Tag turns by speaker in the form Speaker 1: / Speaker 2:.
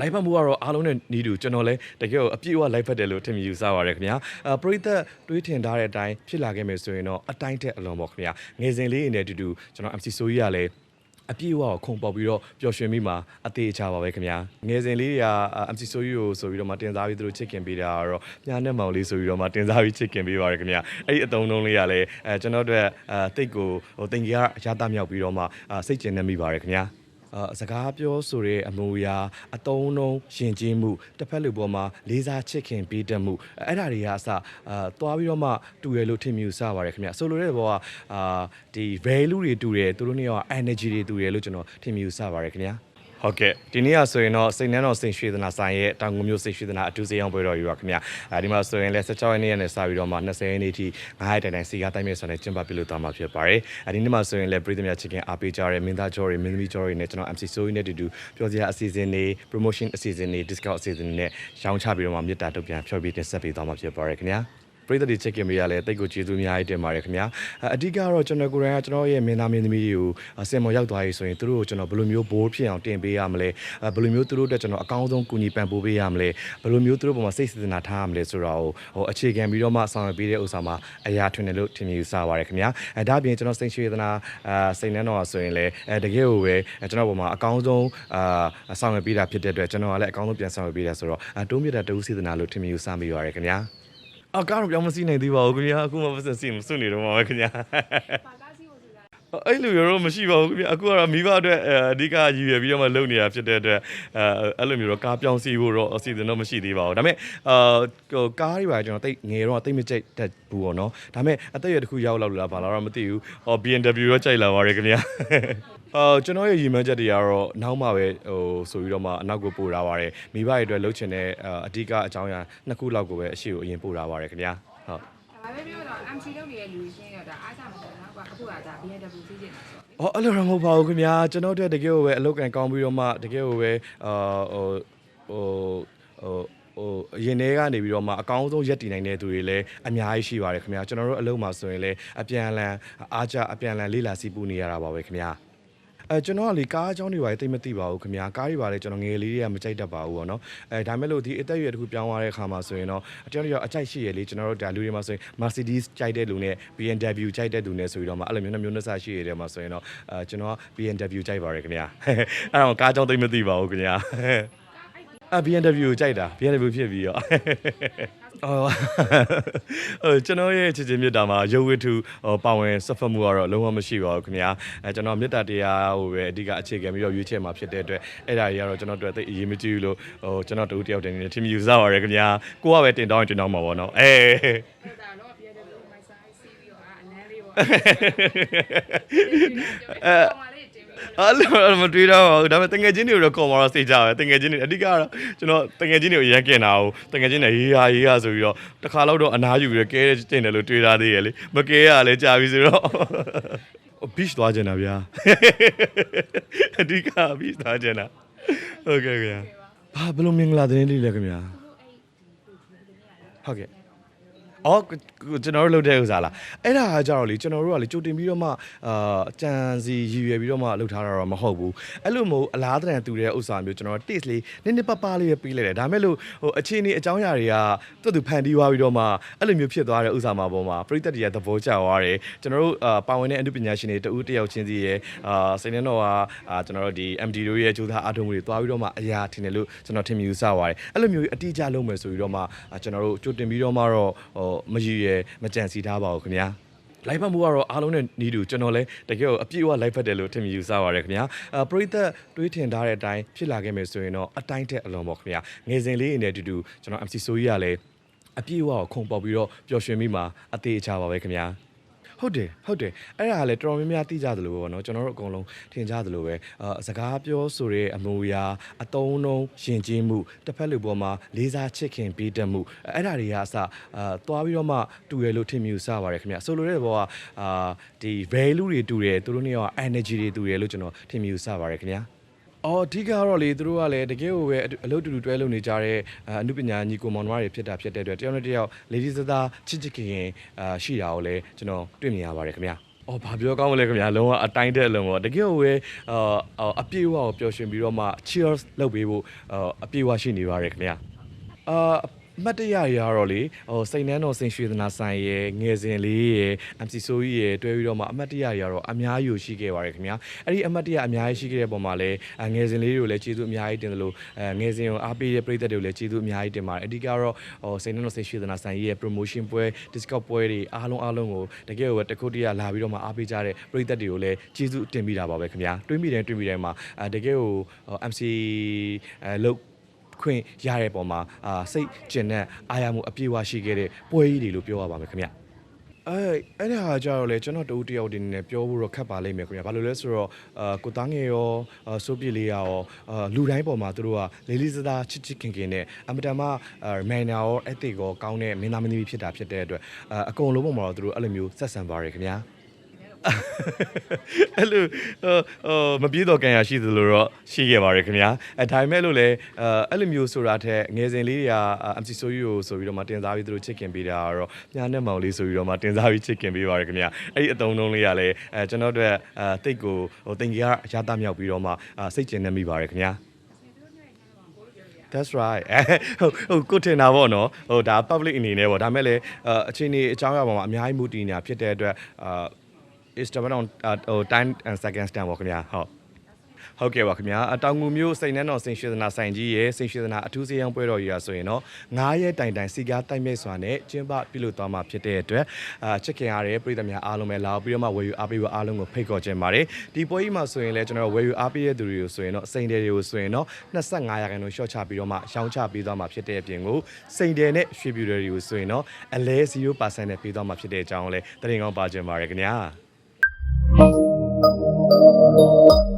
Speaker 1: လိုက်ဖတ်မှုကတော့အားလုံးနဲ့နီးတူကျွန်တော်လည်းတကယ်ကိုအပြည့်အဝလိုက်ဖတ်တယ်လို့ထင်မြင်ယူဆပါရခင်ဗျာအပရိသတ်တွေးထင်ထားတဲ့အတိုင်းဖြစ်လာခဲ့မယ်ဆိုရင်တော့အတိုင်းတက်အလွန်ပေါ့ခင်ဗျာငယ်စဉ်လေးအနေနဲ့အတူတူကျွန်တော် MC ဆိုကြီးကလည်းအပြည့်အဝကိုခုံပေါက်ပြီးတော့ပျော်ရွှင်မိမှာအသေးချပါပဲခင်ဗျာငယ်စဉ်လေးတွေက MC ဆိုကြီးကိုဆိုပြီးတော့မှတင်စားပြီးသူတို့ချစ်ခင်ပေးတာကတော့ညာနဲ့မောင်လေးဆိုပြီးတော့မှတင်စားပြီးချစ်ခင်ပေးပါရခင်ဗျာအဲ့ဒီအတုံးလုံးလေးကလည်းအဲကျွန်တော်တို့အဲတိတ်ကိုဟိုတင်ကြီးကအရသာမြောက်ပြီးတော့မှအာစိတ်ကျဉ်နေမိပါရခင်ဗျာအာ စကားပြောဆိုတဲ့အမူအရာအတုံးလုံးရှင်ကျင်းမှုတစ်ဖက်လူပေါ်မှာလေးစားချစ်ခင်ပေးတတ်မှုအဲ့ဒါတွေကအစအာသွားပြီးတော့မှတူရလို့ထင်မြူစပါတယ်ခင်ဗျဆိုလိုတဲ့ဘောကအာဒီ value တွေတူတယ်သူတို့နှစ်ယောက် energy တွေတူတယ်လို့ကျွန်တော်ထင်မြူစပါတယ်ခင်ဗျာ ဟုတ်ကဲ့ဒီနေ့ကဆိုရင်တော့စိတ်နှမ်းတော်စိတ်ရွှေသနာဆိုင်ရဲ့တောင်ငူမျိုးစိတ်ရွှေသနာအထူးစေအောင်ပွဲတော်ယူပါခင်ဗျာအဲဒီမှာဆိုရင်လည်း16ရက်နေ့နဲ့စပြီးတော့မှ20ရက်နေ့ထိ9ရက်တိုင်တိုင်စီကားတိုင်းမြေဆိုတဲ့ကျင်းပပြုလုပ်သွားမှာဖြစ်ပါတယ်အဲဒီနေ့မှာဆိုရင်လည်းပြည်သူများချစ်ခင်အားပေးကြတဲ့မင်းသားကျော်တွေမင်းသမီးကျော်တွေနဲ့ကျွန်တော် MC ဆိုးရင်းနဲ့တူတူပြောစရာအစီအစဉ်တွေ promotion အစီအစဉ်တွေ discount အစီအစဉ်တွေနဲ့ရောင်းချပြီးတော့မှမြစ်တာတုတ်ပြန်ဖျော်ပြတင်ဆက်ပေးသွားမှာဖြစ်ပါတယ်ခင်ဗျာ ပရိသတ်တွေချက်ကင်ပေးရလဲတိတ်ကိုကျေးဇူးအများကြီးတင်ပါတယ်ခင်ဗျာအအဓိကတော့ကျွန်တော်ကိုယ်တိုင်ကကျွန်တော်ရဲ့မင်းသားမင်းသမီးတွေကိုအစင်မော်ရောက်သွားရေးဆိုရင်သူတို့ကိုကျွန်တော်ဘယ်လိုမျိုးဘိုးဖြစ်အောင်တင်ပေးရမလဲအဲဘယ်လိုမျိုးသူတို့အတွက်ကျွန်တော်အကောင်းဆုံးကူညီပံ့ပိုးပေးရမလဲဘယ်လိုမျိုးသူတို့ပေါ်မှာစိတ်စေတနာထားရမလဲဆိုတော့ဟိုအခြေခံပြီးတော့မှဆောင်ရွက်ပေးတဲ့ဥစ္စာမှာအရာထွင်တယ်လို့ထင်မြင်ယူဆပါတယ်ခင်ဗျာအဲဒါအပြင်ကျွန်တော်စိတ်ရွှေသနာအာစိတ်နှမ်းတော်ဆိုရင်လည်းအဲတကယ်ကိုပဲကျွန်တော်ပေါ်မှာအကောင်းဆုံးအာဆောင်ရွက်ပေးတာဖြစ်တဲ့အတွက်ကျွန်တော်ကလည်းအကောင်းဆုံးပြန်ဆောင်ရွက်ပေးတာဆိုတော့အတိုးမြတ်တာတူးစေတနာလို့ထင်မြင်ယူဆမိပါတယ်ခင်ဗျာ အကားတော့ပြောင်းမစီနိုင်သေးပါဘူးခင်ဗျာအခုမှမဆက်စီမစွနေတော့ပါပဲခင်ဗျာ
Speaker 2: ပါကားစီကိုစီက
Speaker 1: အဲ့လိုရတော့မရှိပါဘူးခင်ဗျာအခုကတော့မိဘအတွက်အဲအဓိကရည်ရွယ်ပြီးတော့မှလုပ်နေတာဖြစ်တဲ့အတွက်အဲအဲ့လိုမျိုးတော့ကားပြောင်းစီဖို့တော့အစီအစဉ်တော့မရှိသေးပါဘူးဒါပေမဲ့အာဟိုကားတွေပါကျွန်တော်တိတ်ငယ်တော့တိတ်မကြိုက်တတ်ဘူးပေါ့နော်ဒါပေမဲ့အသက်အရွယ်တစ်ခုရောက်လောက်လာပါလားတော့မသိဘူးဟော BMW ရောကြိုက်လာပါတယ်ခင်ဗျာ အာကျွန်တော်ရဲ့ရည်မှန်းချက်တွေကတော့နောက်မှပဲဟိုဆိုပြီးတော့မှအနောက်ကိုပို့ထားပါတယ်မိဘတွေအတွက်လှုပ်ချင်တဲ့အအဓိကအကြောင်းအရာနှစ်ခုလောက်ကိုပဲအရှိကိုအရင်ပို့ထားပါတယ်ခင်ဗျာဟုတ်
Speaker 2: ဒါပဲပြောတော့ MC လုပ်နေတဲ့လူရှင်းတော့ဒါအားစားမတယ်နော်ကွာအခုကဒါ BMW စီးကျင်တာဆို။
Speaker 1: အော်အဲ့လိုတော့မဟုတ်ပါဘူးခင်ဗျာကျွန်တော်တို့တကယ်ကိုပဲအလုပ်ကန်ကောင်းပြီးတော့မှတကယ်ကိုပဲအာဟိုဟိုဟိုဟိုအရင်ထဲကနေပြီးတော့မှအကောင်းဆုံးရက်တည်နိုင်တဲ့သူတွေလည်းအများကြီးရှိပါတယ်ခင်ဗျာကျွန်တော်တို့အလုပ်မှာဆိုရင်လည်းအပြန်အလှန်အားကြအပြန်အလှန်လေးလာစီးပူနေရတာပါပဲခင်ဗျာ အဲကျွန်တော်ကလေကားအကြောင်းတွေပါတိတ်မသိပါဘူးခင်ဗျာကားတွေပါလေကျွန်တော်ငယ်လေးတွေကမကြိုက်တတ်ပါဘူးပေါ့နော်အဲဒါမဲ့လို့ဒီအသက်အရွယ်တစ်ခုပြောင်းသွားတဲ့အခါမှာဆိုရင်တော့အတောင်ရောအကြိုက်ရှိရလေကျွန်တော်တို့ဒါလူတွေမှာဆိုရင် Mercedes ကြိုက်တဲ့လူနဲ့ BMW ကြိုက်တဲ့လူနဲ့ဆိုပြီးတော့မှအဲ့လိုမျိုးနှမျိုးနှစရှိရတဲ့မှာဆိုရင်တော့အဲကျွန်တော်က BMW ကြိုက်ပါတယ်ခင်ဗျာအဲ့တော့ကားအကြောင်းတိတ်မသိပါဘူးခင်ဗျာအ BMW ကိုကြိုက်တာ BMW ဖြစ်ပြီးတော့ အော်ဟိုကျွန်တော်ရဲ့ချစ်ချင်းမြတ်တာမှာရုပ်ဝတ္ထုဟိုပါဝင်ဆက်ဖက်မှုကတော့လုံးဝမရှိပါဘူးခင်ဗျာအဲကျွန်တော်မြတ်တာတရားဟိုပဲအဓိကအခြေခံပြီးတော့ရွေးချယ်မှာဖြစ်တဲ့အတွက်အဲ့ဒါကြီးကတော့ကျွန်တော်တို့သိအရေးမကြီးဘူးလို့ဟိုကျွန်တော်တူတယောက်တည်းနေထင်မြူစားပါရယ်ခင်ဗျာကိုကပဲတင်တောင်းရင်တင်တောင်းမှာပေါ့နော်အေး
Speaker 2: ဒါတော့ BMW မိုက်ဆိုင်စီးပြီးတော့အနမ်းလေးပေါ့အဲ
Speaker 1: အဲ့လိုမတွေးတော့ပါဘူးဒါပေမဲ့တငယ်ချင်းတွေတော့ခေါ်มาတော့စိတ်ကြပဲတငယ်ချင်းတွေအဓိကကတော့ကျွန်တော်တငယ်ချင်းတွေကိုရမ်းကျင်တာ哦တငယ်ချင်းတွေရေးရရေးရဆိုပြီးတော့တစ်ခါတော့အနားယူပြီးတော့ကဲကျင်တယ်လို့တွေးထားသေးရလေမကဲရလည်းကြာပြီဆိုတော့ beach သွားကျင်တာဗျာအဓိက beach သွားကျင်တာဟုတ်ကဲ့ခင်ဗျာဘာဘယ်လိုမင်္ဂလာသတင်းလေးလဲခင်ဗျာဟုတ်ကဲ့ အော်ကျွန်တော်တို့လုပ်တဲ့ဥစားလားအဲ့ဒါကကြတော့လေကျွန်တော်တို့ကလေကြိုတင်ပြီးတော့မှအာကြံစီရည်ရွယ်ပြီးတော့မှလုပ်ထားတာတော့မဟုတ်ဘူးအဲ့လိုမျိုးအလားတန်တူတဲ့ဥစားမျိုးကျွန်တော် taste လေးနည်းနည်းပပလေးပဲပြီးလိုက်တယ်ဒါမဲ့လို့ဟိုအခြေအနေအကြောင်းအရာတွေကသူ့သူဖန်တီးသွားပြီးတော့မှအဲ့လိုမျိုးဖြစ်သွားတဲ့ဥစားမှာပေါ်မှာပရိသတ်တွေကသဘောကျသွားတယ်ကျွန်တော်တို့အာပါဝင်တဲ့အမှုပညာရှင်တွေတဦးတယောက်ချင်းစီရဲ့အာစိတ်နှတော့ကအာကျွန်တော်တို့ဒီ MD တို့ရဲ့ကြိုးစားအားထုတ်မှုတွေတွားပြီးတော့မှအရာထင်တယ်လို့ကျွန်တော်ထင်မြင်ယူဆပါတယ်အဲ့လိုမျိုးအတိအကျလုပ်မယ်ဆိုပြီးတော့မှအာကျွန်တော်တို့ကြိုတင်ပြီးတော့မှတော့ဟိုမရည်ရယ်မကြံစီထားပါဘူးခင်ဗျာလိုက်ဖတ်မှုကတော့အားလုံးနဲ့နီးတူကျွန်တော်လည်းတကယ်ကိုအပြည့်အဝလိုက်ဖတ်တယ်လို့ထင်မြင်ယူဆပါရခင်ဗျာအပရိသတ်တွေးထင်ထားတဲ့အတိုင်းဖြစ်လာခဲ့မယ်ဆိုရင်တော့အတိုင်းတက်အလွန်ပေါ့ခင်ဗျာငယ်စဉ်လေးအနေနဲ့အတူတူကျွန်တော် MC ဆိုကြီးကလည်းအပြည့်အဝကိုခုံပေါက်ပြီးတော့ပျော်ရွှင်မိမှာအသေးချပါပဲခင်ဗျာ ဟုတ်တယ်ဟုတ်တယ်အဲ့ဒါကလည်းတော်တော်များများသိကြသလိုပဲပေါ့နော်ကျွန်တော်တို့အကုန်လုံးထင်ကြသလိုပဲအာစကားပြောဆိုတဲ့အမူအရာအတုံးလုံးရှင်ကျင်းမှုတစ်ဖက်လူပေါ်မှာလေးစားချစ်ခင်ပေးတတ်မှုအဲ့ဒါတွေကအစအာသွားပြီးတော့မှတူရလို့ထင်မြူစပါတယ်ခင်ဗျဆိုလိုတဲ့ဘောကအာဒီ value တွေတူတယ်သူတို့နှစ်ယောက် energy တွေတူတယ်လို့ကျွန်တော်ထင်မြူစပါတယ်ခင်ဗျာ အော်အဓိကတော့လေသူတို့ကလည်းတကယ်ကိုပဲအလုပ်တူတူတွဲလုပ်နေကြတဲ့အအနုပညာညီကိုမောင်နှမတွေဖြစ်တာဖြစ်တဲ့အတွက်တယောက်နဲ့တယောက်လေဒီစသားချစ်ချစ်ခင်ခင်အာရှိတာကိုလည်းကျွန်တော်တွေ့မြင်ရပါတယ်ခင်ဗျာအော်ဘာပြောကောင်းမလဲခင်ဗျာလုံးဝအတိုင်းတဲ့အလုံးပေါ့တကယ်ကိုပဲအာအပြေဝကိုပျော်ရွှင်ပြီးတော့မှ cheers လုပ်ပေးဖို့အာအပြေဝရှိနေပါရယ်ခင်ဗျာအာ အမတ်တရရတော့လေဟိုစိန်နှန်းတော်စိန်ရွှေသနာဆိုင်ရဲ့ငယ်စဉ်လေးရဲ့ MC ဆိုကြီးရဲ့တွဲပြီးတော့မှအမတ်တရရတော့အများကြီးကိုရှိခဲ့ပါရယ်ခင်ဗျာအဲ့ဒီအမတ်တရအများကြီးရှိခဲ့တဲ့ပုံမှာလည်းအာငယ်စဉ်လေးတွေကိုလည်းကျေးဇူးအများကြီးတင်တယ်လို့အဲငယ်စဉ်ကိုအားပေးတဲ့ပရိသတ်တွေကိုလည်းကျေးဇူးအများကြီးတင်ပါတယ်အဓိကတော့ဟိုစိန်နှန်းတော်စိန်ရွှေသနာဆိုင်ရဲ့ promotion ပွဲ discount ပွဲတွေအားလုံးအားလုံးကိုတကယ်ကိုပဲတစ်ခုတည်းကလာပြီးတော့မှအားပေးကြတဲ့ပရိသတ်တွေကိုလည်းကျေးဇူးတင်မိတာပါပဲခင်ဗျာတွေးမိတယ်တွေးမိတယ်မှာအဲတကယ်ကိုဟို MC အဲလို့ ခွင့်ရတဲ့ပုံမှာအာစိတ်ကျင်တဲ့အားရမှုအပြည့်အဝရှိခဲ့တဲ့ပွဲကြီးတွေလို့ပြောရပါမယ်ခင်ဗျာအဲအဲ့ဒါကြတော့လေကျွန်တော်တူတယောက်တင်နေပြောဖို့တော့ခက်ပါလိမ့်မယ်ခင်ဗျာဘာလို့လဲဆိုတော့အာကိုသားငယ်ရောအာစိုးပြစ်လေးရောအာလူတိုင်းပေါ်မှာသူတို့ကလေးလေးစားစားချစ်ချစ်ခင်ခင်နဲ့အမတန်မှအာမန်နာရောအက်သစ်ရောကောင်းတဲ့မင်းသားမင်းသမီးဖြစ်တာဖြစ်တဲ့အတွက်အာအကုန်လုံးပေါ်မှာတော့သူတို့အဲ့လိုမျိုးဆက်ဆံပါရယ်ခင်ဗျာ အဲ့လိုဟိုဟိုမပြေတော့ကန်ရရှိသလိုတော့ရှိခဲ့ပါတယ်ခင်ဗျာအဲဒါပေမဲ့လို့လည်းအဲအဲ့လိုမျိုးဆိုတာထက်ငယ်စဉ်လေးတွေက MC ဆိုယူကိုဆိုပြီးတော့မှတင်စားပြီးသူတို့ချစ်ခင်ပေးတာကတော့ညာနဲ့မောင်လေးဆိုပြီးတော့မှတင်စားပြီးချစ်ခင်ပေးပါတယ်ခင်ဗျာအဲ့ဒီအတုံးလုံးလေးကလည်းအဲကျွန်တော်တို့အဲတိတ်ကိုဟိုတင်ကြီးကအရသာမြောက်ပြီးတော့မှအာစိတ်ကျင်နေမိပါတယ်ခင်ဗျာ That's right အဲဟုတ်ဟုတ်ကိုထင်တာပေါ့နော်ဟိုဒါ public အနေနဲ့ပေါ့ဒါမဲ့လည်းအအချိန်ကြီးအကြောင်းအရာပေါ်မှာအများကြီးမူတည်နေတာဖြစ်တဲ့အတွက်အာ is depend on ဟို time and seconds တန်ပေါ့ခင်ဗျာဟုတ်ဟုတ်ကဲ့ပါခင်ဗျာအတောင်ငူမျိုးစိန်နှန်းတော်စိန်ရွှေသနာဆိုင်ကြီးရဲ့စိန်ရွှေသနာအထူးစေယံပွဲတော်ကြီးရာဆိုရင်တော့9ရက်တိုင်တိုင်စီကားတိုက်မဲ့စွာနဲ့ကျင်းပပြုလုပ်သွားမှာဖြစ်တဲ့အတွက်အာချစ်ခင်ရတဲ့ပြည်သူများအားလုံးပဲလာပြီးတော့မှဝယ်ယူအားပေးဖို့အားလုံးကိုဖိတ်ခေါ်ခြင်းပါတယ်ဒီပွဲကြီးမှာဆိုရင်လည်းကျွန်တော်ဝယ်ယူအားပေးတဲ့သူတွေကိုဆိုရင်တော့စိန်တယ်တွေကိုဆိုရင်တော့25ရာခိုင်နှုန်းရှော့ချပြီးတော့မှရောင်းချပေးသွားမှာဖြစ်တဲ့အပြင်ကိုစိန်တယ်နဲ့ရွှေပြူတွေကိုဆိုရင်တော့အလဲ0%နဲ့ပေးသွားမှာဖြစ်တဲ့အကြောင်းကိုလည်းတရင်ကောင်းပါခြင်းပါတယ်ခင်ဗျာ Thank you.